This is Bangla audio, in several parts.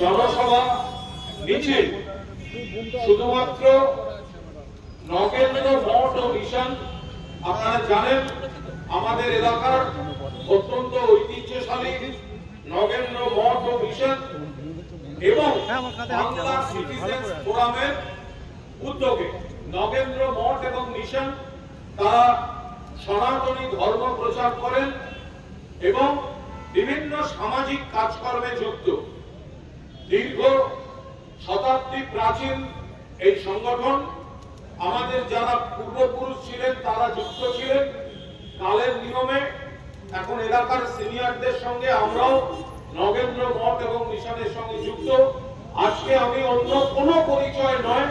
জনসভা মিছিল শুধুমাত্র নগেন্দ্র মঠ ও মিশন, আপনারা জানেন, আমাদের এলাকার অত্যন্ত ঐতিহ্যশালী নগেন্দ্র মঠ ও মিশন এবং বাংলা সিটিজেন্স ফোরামের উদ্যোগে নগেন্দ্র মঠ এবং মিশন তারা সনাতনী ধর্ম প্রচার করেন এবং বিভিন্ন সামাজিক কাজকর্মে যুক্ত। দীর্ঘ শতাব্দী প্রাচীন এই সংগঠন। আমাদের যারা পূর্বপুরুষ ছিলেন, তারা যুক্ত ছিলেন। কালের নিয়মে এখন এলাকার সিনিয়রদের সঙ্গে আমরাও নগেন্দ্র মঠ এবং মিশনের সঙ্গে যুক্ত। আজকে আমি অন্য কোনো পরিচয় নয়,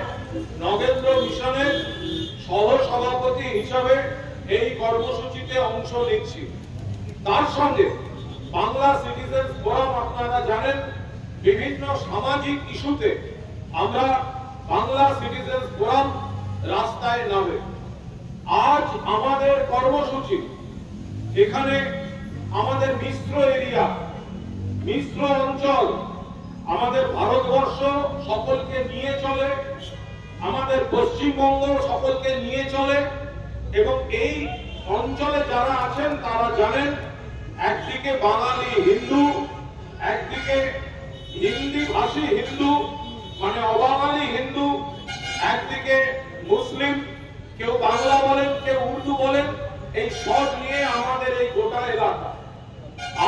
নগেন্দ্র মিশনের সহ সভাপতি হিসাবে এই কর্মসূচিতে অংশ নিচ্ছি। তার সঙ্গে বাংলা সিটিজেন ফোরাম আপনারা জানেন বিভিন্ন সামাজিক ইস্যুতে আমরা বাংলা সিটিজেন ফোরাম রাস্তায় নামে। আজ আমাদের কর্মসূচি, এখানে আমাদের মিশ্র এরিয়া, মিশ্র অঞ্চল, আমাদের ভারতবর্ষ সকলকে নিয়ে চলে, আমাদের পশ্চিমবঙ্গ সকলকে নিয়ে চলে, এবং এই অঞ্চলে যারা আছেন তারা জানেন, একদিকে বাঙালি হিন্দু, একদিকে হিন্দি ভাষী হিন্দু মানে অবাঙালি হিন্দু, একদিকে মুসলিম, কেউ বাংলা বলেন, কেউ উর্দু বলেন, এই সব নিয়ে আমাদের এই গোটা এলাকা।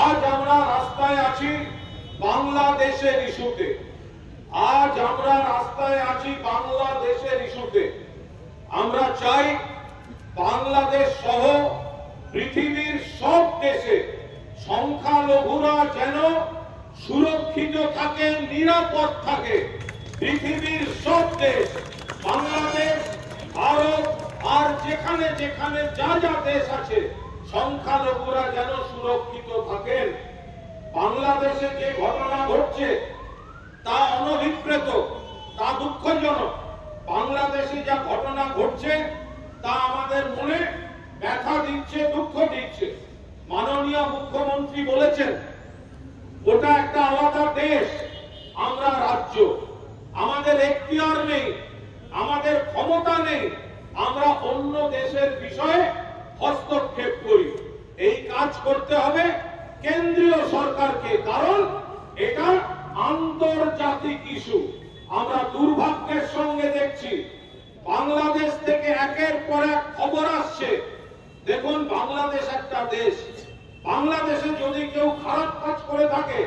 আজ আমরা রাস্তায় আছি বাংলাদেশের ইস্যুতে। আজ আমরা রাস্তায় আছি বাংলাদেশের ইস্যুতে। আমরা চাই বাংলাদেশ সহ পৃথিবীর সব দেশে সংখ্যালঘুরা যেন সুরক্ষিত থাকে, নিরাপদ থাকে। পৃথিবীর সব দেশ, বাংলাদেশ, ভারত, আর যেখানে যেখানে যা যা দেশ আছে, সংখ্যালঘুরা যেন সুরক্ষিত থাকেন। বাংলাদেশে যে ঘটনা ঘটছে, তা অনভিপ্রেত, তা দুঃখজনক। বাংলাদেশে যা ঘটনা ঘটছে, তা আমাদের মনে ব্যথা দিচ্ছে, দুঃখ দিচ্ছে। মাননীয় মুখ্যমন্ত্রী বলেছেন ওটা একটা আলাদা দেশ, আমরা রাজ্য। আমাদের এখতিয়ার নেই, আমাদের ক্ষমতা নেই, আমরা অন্য দেশের বিষয়ে হস্তক্ষেপ করি। এই কাজ করতে হবে কেন্দ্রীয় সরকারকে, কারণ এটা আন্তর্জাতিক ইস্যু। আমরা দুর্ভাগ্যের সঙ্গে দেখছি, বাংলাদেশ থেকে একের পর এক খবর আসছে। দেখুন, বাংলাদেশ একটা দেশ। বাংলাদেশে যদি কেউ খারাপ কাজ করে থাকে,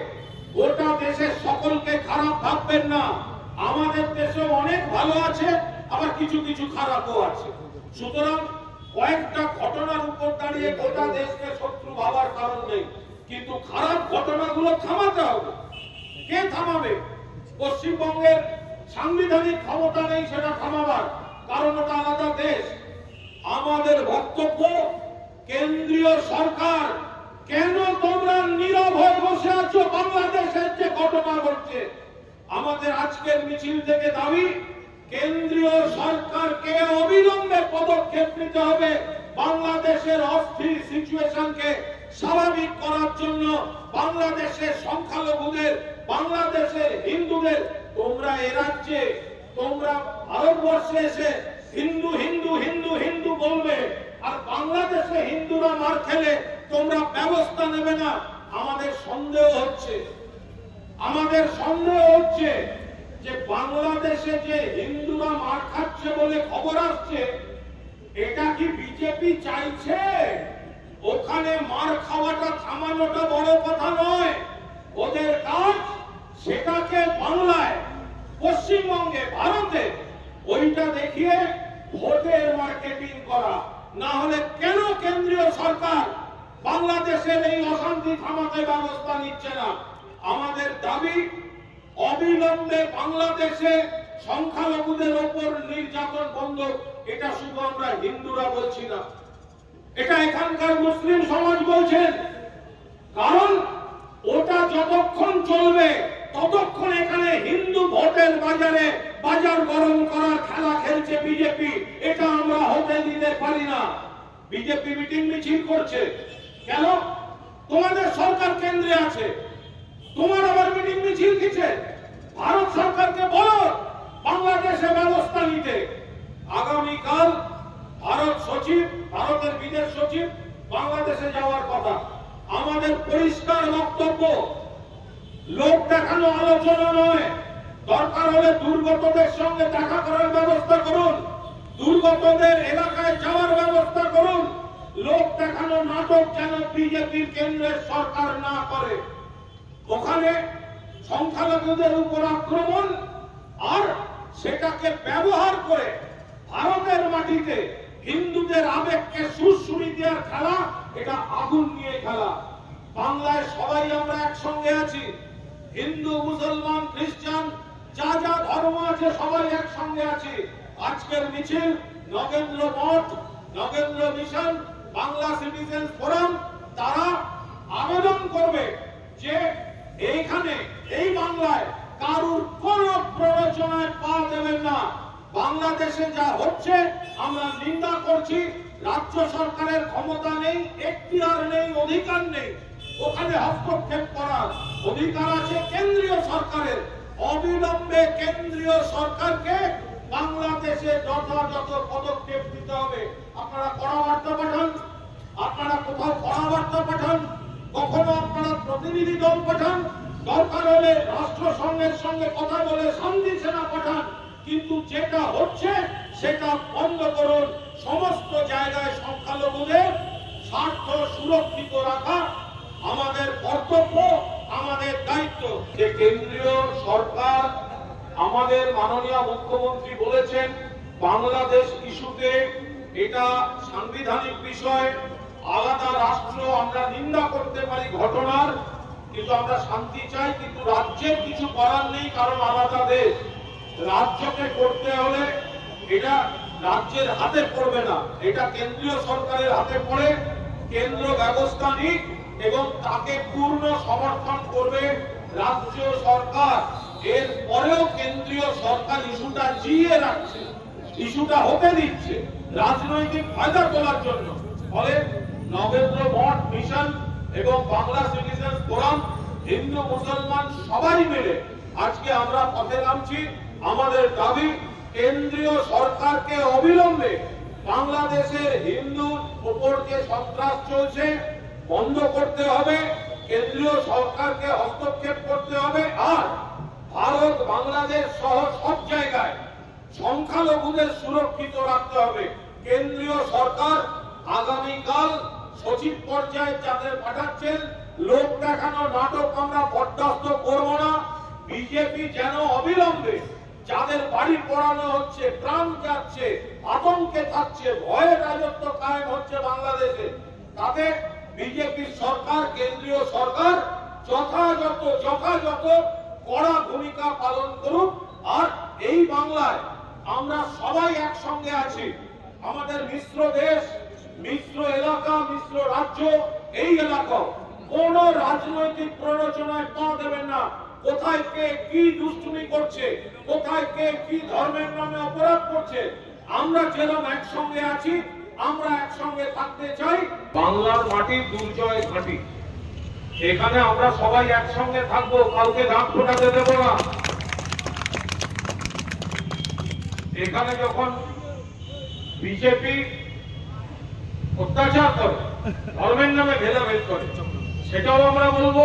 গোটা দেশের সকলকে খারাপ ভাববেন না। আমাদের দেশে অনেক ভালো আছে, আবার কিছু কিছু খারাপও আছে। সুতরাং কয়েকটা ঘটনার উপর দাঁড়িয়ে গোটা দেশকে শত্রু ভাবার কারণ নেই। কিন্তু খারাপ ঘটনাগুলো থামাতে হবে। কে থামাবে? পশ্চিমবঙ্গের সাংবিধানিক ক্ষমতা নেই সেটা থামাবার, কারণ ওটা আলাদা দেশ। আমাদের বক্তব্য, কেন্দ্রীয় সরকার কেন তোমরা নীরব হয়ে বসে আছো? বাংলাদেশের যে ঘটনা ঘটছে, আমাদের আজকের মিছিল থেকে দাবি, কেন্দ্রীয় সরকারকে অবিলম্বে পদক্ষেপ নিতে হবে বাংলাদেশের অস্থির সিচুয়েশনকে স্বাভাবিক করার জন্য। বাংলাদেশের সংখ্যালঘুদের, বাংলাদেশের হিন্দুদের, তোমরা এ রাজ্যে, তোমরা ভারতবর্ষে এসে হিন্দু হিন্দু হিন্দু হিন্দু বলবে, আর বাংলাদেশে হিন্দুরা মার খেলে তোমরা ব্যবস্থা নেবে না, আমাদের সন্দেহ হচ্ছে। আমাদের সন্দেহ হচ্ছে যে বাংলাদেশে যে হিন্দুরা মার খাচ্ছে বলে খবর আসছে, এটা কি বিজেপি চাইছে? ওখানে মার খাওয়াটা থামানোটা বড় কথা নয়। ওদের কাজ সেটাকে বাংলায়, পশ্চিমবঙ্গে, ভারতে, ওইটা দেখিয়ে ভোটের মার্কেটিং করা। না হলে কেন কেন্দ্রীয় সরকার বাংলাদেশের এই অশান্তি থামাতে ব্যবস্থা নিচ্ছে না। আমাদের দাবি, অবিলম্বে বাংলাদেশে সংখ্যালঘুদের ওপর নির্যাতন বন্ধ। এটা শুধু আমরা হিন্দুরা বলছি না। এটা এখানকার মুসলিম সমাজ বলছেন। কারণ ওটা যতক্ষণ চলবে, ততক্ষণ এখানে হিন্দু ভোটের বাজারে বাজার গরম করার খেলা খেলছে বিজেপি। এটা আমরা হতে দিতে পারি না। বিজেপি মিটিং মিছিল করছে। কেন? তোমাদের সরকার কেন্দ্রে আছে। তোমার আবার মিটিং মিছিল কিছে ভারত সরকারকে বলো, বাংলাদেশে ব্যবস্থা নিতে। আগামীকাল ভারত সচিব, ভারতের বিদেশ সচিব বাংলাদেশে যাওয়ার কথা। আমাদের পরিষ্কার বক্তব্য, লোক দেখানো আলোচনা নয়। দরকার হলে দুর্গতদের সঙ্গে দেখা করার ব্যবস্থা করুন। দুর্গতদের এলাকায় যাওয়ার ব্যবস্থা করুন। লোক দেখানো নাটক যেন বিজেপির কেন্দ্রের সরকার না করে। ওখানে সংখ্যালঘুদের উপর আক্রমণ আর সেটাকে ব্যবহার করে ভারতের মাটিতে হিন্দুদের আবেগকে সুরসুরি দেওয়ার খেলা, এটা আগুন নিয়ে খেলা। বাংলায় সবাই আমরা একসঙ্গে আছি। হিন্দু, মুসলমান, খ্রিস্টান, যা যা ধর্ম আছে সবাই একসঙ্গে আছি। আজকের মিছিল Nagendra Math, Nagendra mission Bangla citizen forum তারা আবেদন করবে যে এইখানে, এই বাংলায় কারুর কোন প্ররোচনায় পা দেবেন না। বাংলাদেশে যা হচ্ছে, আমরা নিন্দা করছি। রাজ্য সরকারের ক্ষমতা নেই, এখতিয়ার নেই, অধিকার নেই। ওখানে হস্তক্ষেপ করার অধিকার আছে কেন্দ্রীয় সরকারের। অবিলম্বে কেন্দ্রীয় সরকারকে বাংলাদেশে যথাযথ পদক্ষেপ নিতে হবে। আপনারা বার্তা পাঠান, আপনারা কোথাও বার্তা পাঠান, কখনো আপনারা প্রতিনিধি দল পাঠান, দরকার হলে রাষ্ট্রসংঘের সঙ্গে কথা বলে শান্তি সেনা পাঠান। কিন্তু যেটা হচ্ছে, সেটা বন্ধ করুন। সমস্ত জায়গায় সংখ্যালঘুদের স্বার্থ সুরক্ষিত রাখা আমাদের কর্তব্য, আমাদের দায়িত্ব। যে কেন্দ্রীয় সরকার আমাদের মাননীয় মুখ্যমন্ত্রী বলেছেন, বাংলাদেশ ইস্যুতে এটা সাংবিধানিক বিষয়, আলাদা রাষ্ট্র আমরা নিন্দা করতে পারি ঘটনার, কিন্তু আমরা শান্তি চাই, কিন্তু রাজ্যের কিছু করার নেই, কারণ আলাদা দেশ। রাজ্যকে করতে হলে এটা রাজ্যের হাতে পড়বে না, এটা কেন্দ্রীয় সরকারের হাতে পড়ে, কেন্দ্র ব্যবস্থা নিক এবং তাকে পূর্ণ সমর্থন করবে রাজ্য সরকার। এর পরেও কেন্দ্রীয় সরকার ইস্যুটা জিয়ে রাখছে, ইস্যুটা হতে দিচ্ছে, রাজনৈতিক ফায়দা তোলার জন্য। ফলে নবেন্দ্র মঠ, মিশন এবং বাংলা সিটিজেন ফোরাম হিন্দু, মুসলমান সবাই মিলে আজকে আমরা পথে নামছি। আমাদের দাবি, কেন্দ্রীয় সরকারকে অবিলম্বে বাংলাদেশের হিন্দুর উপর যে সন্ত্রাস চলছে, বন্ধ করতে হবে, কেন্দ্রীয় সরকারকে হস্তক্ষেপ করতে হবে, আর ভারত, বাংলাদেশ সহ সব জায়গায় সংখ্যালঘুদের সুরক্ষিত রাখতে হবে। কেন্দ্রীয় সরকার আগামীকাল সচিব পর্যায়ে যাদের পাঠাচ্ছেন, লোক দেখানো নাটক আমরা বরদাস্ত করব না। বিজেপি যেন অবিলম্বে যাদের বাড়ি পড়ানো হচ্ছে, প্রাণ যাচ্ছে, আতঙ্কে থাকছে, ভয়ে রাজত্ব কায়েম হচ্ছে বাংলাদেশে তাদের বিজেপির সরকার, কেন্দ্রীয় সরকার যথাযথ যথাযথ কড়া ভূমিকা পালন করুক। আর এই বাংলায় আমরা সবাই একসঙ্গে আছি। আমাদের মিশ্র দেশ, মিশ্র এলাকা, মিশ্র রাজ্য, এই এলাকা। কোন রাজনৈতিক প্ররোচনায় পা দেবেন না। কোথায় কে কি দুষ্টুমি করছে, কোথায় কে কি ধর্মের নামে অপরাধ করছে, আমরা যেরকম একসঙ্গে আছি, আমরা একসঙ্গে থাকতে চাই। বাংলার মাটি দুর্জয় ঘাঁটি। এখানে আমরা সবাই একসঙ্গে থাকব, কাউকে দাঁত ফোটাতে দেব না। এখানে যখন বিজেপি অত্যাচার করে, ধর্মের নামে ভেদাভেদ করে, সেটাও আমরা বলব।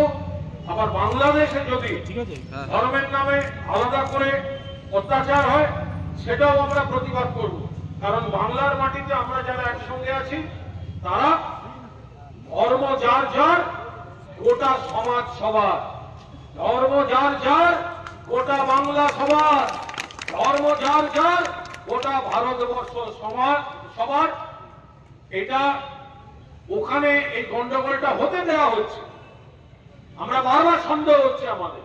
আবার বাংলাদেশে যদি ধর্মের নামে আলাদা করে অত্যাচার হয়, সেটাও আমরা প্রতিবাদ করব। কারণ বাংলার মাটিতে আমরা যারা একসঙ্গে আছি, তারা ধর্ম যার যার গোটা সমাজ সবার। ধর্ম যার যার, গোটা বাংলা সবার। ধর্ম যার যার, গোটা ভারতবর্ষ সমাজ সবার। এটা ওখানে এই গন্ডগোলটা হতে দেওয়া হচ্ছে। আমরা বারবার সন্দেহ হচ্ছে আমাদের।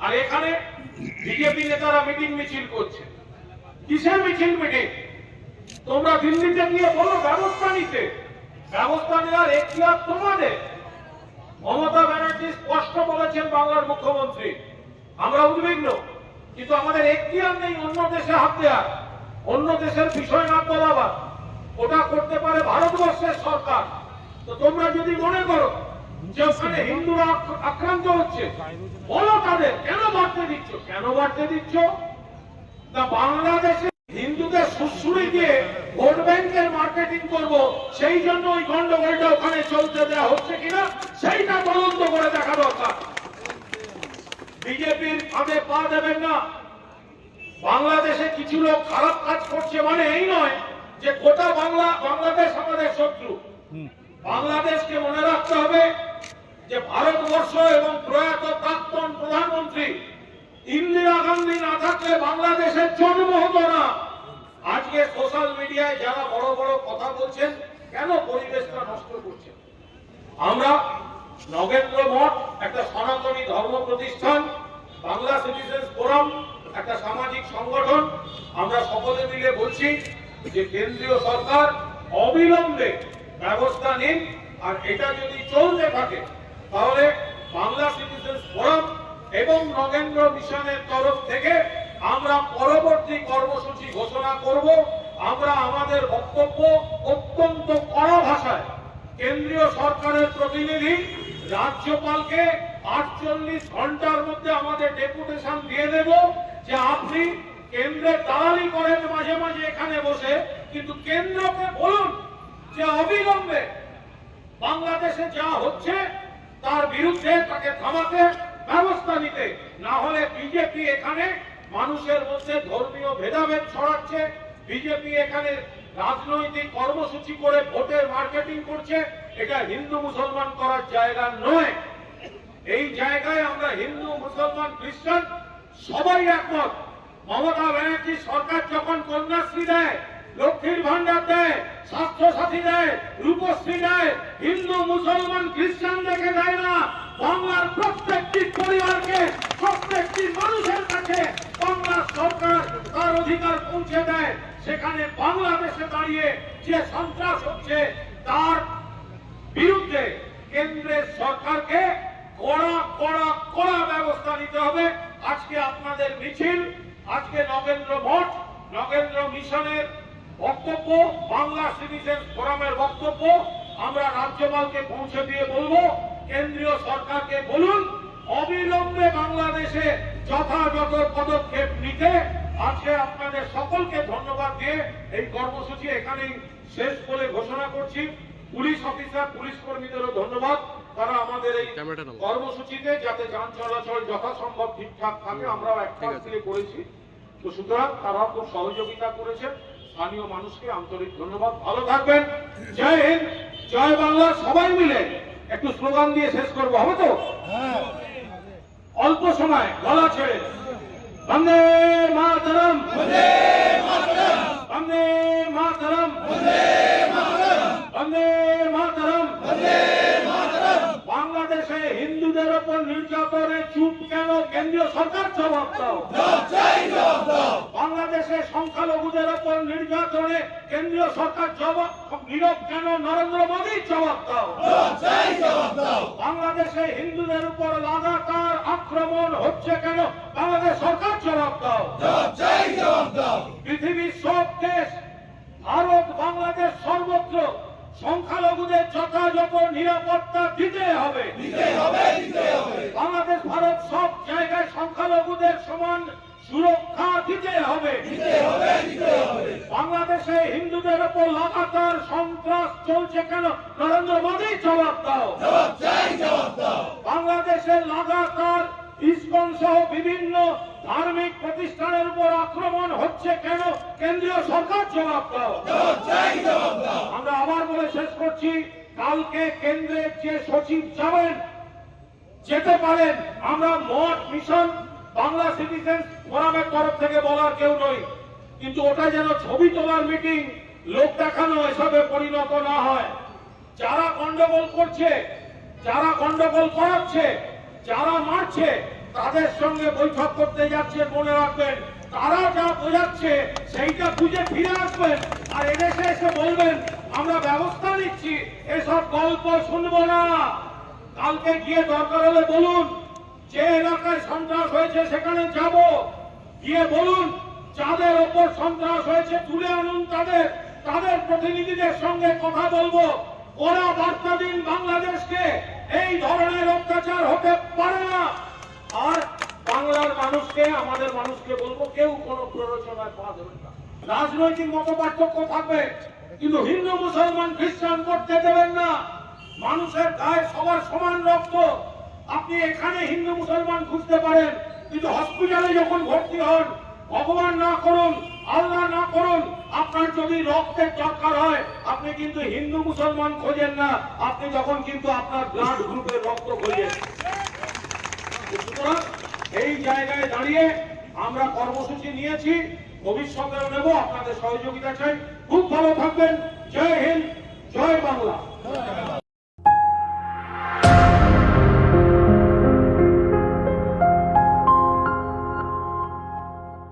আর এখানে বিজেপি নেতারা মিটিং মিছিল করছে। কিসের মিছিল মিটিং? তোমরা দিল্লিতে গিয়ে বলো, ব্যবস্থা নিতে। ব্যবস্থা নেওয়ার এখতিয়ার তোমাদের। মমতা ব্যানার্জি স্পষ্ট বলেছেন বাংলার মুখ্যমন্ত্রী। আমরা উদ্বিগ্ন, কিন্তু আমাদের এখতিয়ার নেই, অন্য দেশে হাত দেওয়ার। অন্য দেশের বিষয় না তোলাবার ওটা করতে পারে ভারতবর্ষের সরকার। তো তোমরা যদি মনে করো যে ওখানে হিন্দুরা আক্রান্ত হচ্ছে, বলো তাদের, কেন বাড়তে দিচ্ছ? কেন বাড়তে দিচ্ছ? না, বাংলাদেশে হিন্দুদের সুশ্রুড়ি দিয়ে ব্যাংকের মার্কেটিং করব সেই জন্য ওই গন্ডগোলটা ওখানে চলতে দেওয়া হচ্ছে কিনা সেইটা তদন্ত করে দেখা দরকার। বিজেপির ফাঁদে পা দেবেন না। বাংলাদেশে কিছু লোক খারাপ কাজ করছে মানে এই নয় যে গোটা বাংলা বাংলাদেশ আমাদের শত্রু। বাংলাদেশকে মনে রাখতে হবে যে ভারতবর্ষ এবং প্রয়াত প্রাক্তন প্রধানমন্ত্রী ইন্দিরা গান্ধী না থাকলে বাংলাদেশের জন্ম হতো না। আজকে সোশ্যাল মিডিয়ায় যারা বড় বড় কথা বলছেন, কেন পরিবেশটা নষ্ট করছেন? আমরা নগেন্দ্র মঠ, একটা সনাতনী ধর্ম প্রতিষ্ঠান, বাংলা সিটিজেন্স ফোরাম, একটা সামাজিক সংগঠন, আমরা সকলে মিলে বলছি যে কেন্দ্রীয় সরকার অবিলম্বে ব্যবস্থা নিন, আর এটা যদি চলতে থাকে, তাহলে বাংলা সিটিজেন্স ফোরাম এবং নগেন্দ্র মিশনের তরফ থেকে আমরা পরবর্তী কর্মসূচি ঘোষণা করব। আমরা আমাদের বক্তব্য অত্যন্ত কড়া ভাষায় কেন্দ্রীয় সরকারের প্রতিনিধি রাজ্যপালকে আটচল্লিশ ঘণ্টার মধ্যে আমাদের ডেপুটেশন দিয়ে দেব যে আপনি কেন্দ্রে দালালি করেন মাঝে মাঝে এখানে বসে, কিন্তু কেন্দ্রকে বলুন যে অবিলম্বে বাংলাদেশে যা হচ্ছে তার বিরুদ্ধে তাকে থামাতে ব্যবস্থা নিতে, না হলে বিজেপি এখানে মানুষের মধ্যে ধর্মীয় ভেদাভেদ ছড়াচ্ছে, বিজেপি এখানে রাজনৈতিক কর্মসূচি করে ভোটের মার্কেটিং করছে, এটা হিন্দু মুসলমান করার জায়গা নয়। এই জায়গায় আমরা হিন্দু, মুসলমান, খ্রিস্টান সবাই একমত। মমতা ব্যানার্জি সরকার যখন কন্যাশ্রী দেয়, লক্ষ্মীর ভান্ডার দেয় স্বাস্থ্য সাথী দেয়, রূপশ্রী দেয়, হিন্দু, মুসলমান, খ্রিস্টান দেখে দেয় না, বাংলার প্রত্যেকটি পরিবারকে, প্রত্যেকটি মানুষের কাছে বাংলার সরকার তার অধিকার পৌঁছে দেয়। সেখানে বাংলাদেশে দাঁড়িয়ে যে সন্ত্রাস হচ্ছে, তার বিরুদ্ধে কেন্দ্রের সরকারকে কড়া কড়া কড়া ব্যবস্থা নিতে হবে। আজকে আপনাদের মিছিল, আজকে নগেন্দ্র মঠ, নগেন্দ্র মিশনের বক্তব্য, বাংলা সিটিজেন ফোরামের বক্তব্য, আমরা রাজ্যপালকে পৌঁছে দিয়ে বলব, কেন্দ্রীয় সরকারকে বলুন, অবিলম্বে বাংলাদেশে যথাযথ পদক্ষেপ নিতে আজকে আপনাদের সকলকে ধন্যবাদ দিয়ে এই কর্মসূচি এখানেই শেষ বলে ঘোষণা করছি। পুলিশ অফিসার পুলিশ কর্মীদেরও ধন্যবাদ। তারা আমাদের এই কর্মসূচিতে যাতে যান চলাচল যথাসম্ভব ঠিকঠাক থাকে আমরাও এক ঠিক দিয়ে করেছি। তো সুতরাং তারাও খুব সহযোগিতা করেছেন। স্থানীয় মানুষকে আন্তরিক ধন্যবাদ। ভালো থাকবেন। জয় হিন্দ জয় বাংলা সবাই মিলে। একটু স্লোগান দিয়ে শেষ করব হবে তো? অল্প সময় গলা ছেড়ে বন্দে মাতরম। বন্দে মাতরম। বন্দে মাতরম। বাংলাদেশে হিন্দুদের ওপর নির্যাতনে চুপ কেন? কেন্দ্রীয় সরকার জবাব দাও। বাংলাদেশে সংখ্যালঘুদের ওপর নির্যাতনে কেন্দ্রীয় সরকার জবাব, নীরব কেন? নরেন্দ্র মোদী জবাব দাও। বাংলাদেশে হিন্দুদের উপর লাগাতার আক্রমণ হচ্ছে কেন? বাংলাদেশ সরকার জবাব দাও। পৃথিবীর সব দেশ, ভারত, বাংলাদেশ সর্বত্র সংখ্যালঘুদের যথাযথ নিরাপত্তা দিতে হবে। বাংলাদেশ, ভারত সব জায়গায় সংখ্যালঘুদের সমান সুরক্ষা দিতে হবে। বাংলাদেশে হিন্দুদের উপর লাগাতার সন্ত্রাস চলছে কেন? নরেন্দ্র মোদী জবাব দাও। বাংলাদেশে লাগাতার ইস্কন সহ বিভিন্ন ধার্মিক প্রতিষ্ঠানের উপর আক্রমণ হচ্ছে কেন? কেন্দ্রীয় সরকার জবাব দাও। আমরা আবার বলে শেষ করছি, কালকে কেন্দ্রের যে সচিব যাবেন, যেতে পারেন। আমরা মঠ, মিশন বাংলা সিটিজেন ফোরামের তরফ থেকে বলার কেউ নই কিন্তু ওটা যেন ছবি তোলার মিটিং লোক দেখানো, এসবে পরিণত না হয়। যারা গন্ডগোল করছে, যারা গন্ডগোল করাচ্ছে, যারা মারছে, তাদের সঙ্গে বৈঠক করতে যাচ্ছে মনে রাখবেন। তারা যা বোঝাচ্ছে, সেইটা বুঝে ফিরে আসবেন আর এদেশে এসে বলবেন, আমরা ব্যবস্থা নিচ্ছি, এসব গল্প শুনব না। কালকে গিয়ে দরকার হলে বলুন যে এলাকায় সন্ত্রাস হয়েছে সেখানে যাব। গিয়ে বলুন, যাদের ওপর সন্ত্রাস হয়েছে, তুলে আনুন তাদের। তাদের প্রতিনিধিদের সঙ্গে কথা বলব। ওরা বার্তা দিন বাংলাদেশকে। এই ধরনের অত্যাচার হতে পারে না। আর বাংলার মানুষকে, আমাদের মানুষকে বলব, কেউ কোনো প্ররোচনায় পা দেবেন না। রাজনৈতিক মত পার্থক্য থাকবে, কিন্তু হিন্দু, মুসলমান, খ্রিস্টান করতে দেবেন না। মানুষের গায়ে সবার সমান রক্ত। আপনি এখানে হিন্দু মুসলমান খুঁজতে পারেন, কিন্তু হসপিটালে যখন ভর্তি হন ভগবান না করুন, আল্লাহ না করুন, আপনার যদি রক্তের দরকার হয়, আপনি কিন্তু হিন্দু মুসলমান খোঁজেন না, আপনি যখন কিন্তু আপনার ব্লাড গ্রুপের রক্ত খোঁজেন। সুতরাং এই জায়গায় দাঁড়িয়ে আমরা কর্মসূচি নিয়েছি, ভবিষ্যতেও নেব, আপনাদের সহযোগিতা চাই। খুব ভালো থাকবেন, জয় হিন্দ, জয় বাংলা।